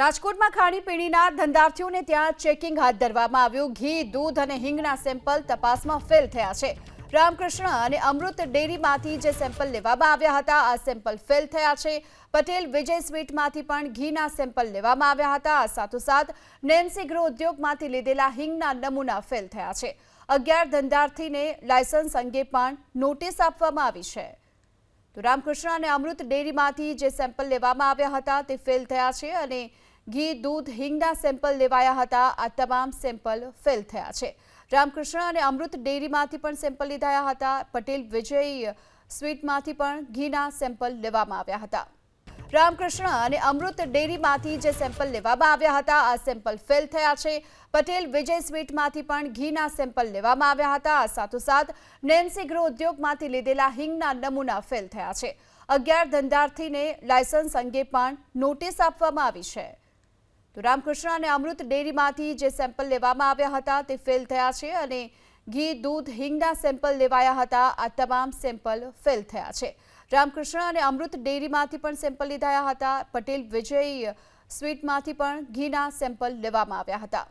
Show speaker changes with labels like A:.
A: રાજકોટમાં ખાણીપીણીના ધંધાર્થીઓને ત્યાં ચેકિંગ હાથ ધરવામાં આવ્યું. ઘી, દૂધ અને હિંગના સેમ્પલ તપાસમાં ફેલ થયા છે. રામકૃષ્ણ અને અમૃત ડેરીમાંથી જે સેમ્પલ લેવામાં આવ્યા હતા, આ સેમ્પલ ફેલ થયા છે. પટેલ વિજય સ્વીટમાંથી પણ ઘીના સેમ્પલ લેવામાં આવ્યા હતા. આ સાથોસાથ નેન્સી ગૃહ ઉદ્યોગમાંથી લીધેલા હિંગના નમૂના ફેલ થયા છે. અગિયાર ધંધાર્થીને લાયસન્સ અંગે પણ નોટિસ આપવામાં આવી છે. તો રામકૃષ્ણ અને અમૃત ડેરીમાંથી જે સેમ્પલ લેવામાં આવ્યા હતા, તે ફેલ થયા છે અને ઘી, દૂધ, હિંગના સેમ્પલ લેવાયા હતા. આ તમામ સેમ્પલ ફેલ થયા છે. રામકૃષ્ણ અને અમૃત ડેરીમાંથી પણ સેમ્પલ લીધાયા હતા. પટેલ વિજય સ્વીટમાંથી પણ ઘીના સેમ્પલ લેવામાં આવ્યા હતા. રામકૃષ્ણ અને અમૃત ડેરીમાંથી જે સેમ્પલ લેવામાં આવ્યા હતા, આ સેમ્પલ ફેલ થયા છે. પટેલ વિજય સ્વીટમાંથી પણ ઘીના સેમ્પલ લેવામાં આવ્યા હતા. આ સાથોસાથ નેન્સી ગૃહ ઉદ્યોગમાંથી લીધેલા હિંગના નમૂના ફેલ થયા છે. અગિયાર ધંધાર્થીને લાયસન્સ અંગે પણ નોટિસ આપવામાં આવી છે. તો રામકૃષ્ણ અને અમૃત ડેરીમાંથી જે સેમ્પલ લેવામાં આવ્યા હતા તે ફેલ થયા છે અને ઘી, દૂધ, હિંગના સેમ્પલ લેવાયા હતા. આ તમામ સેમ્પલ ફેલ થયા છે. રામકૃષ્ણ અને અમૃત ડેરીમાંથી પણ સેમ્પલ લીધાયા હતા. પટેલ વિજય સ્વીટમાંથી પણ ઘીના સેમ્પલ લેવામાં આવ્યા હતા.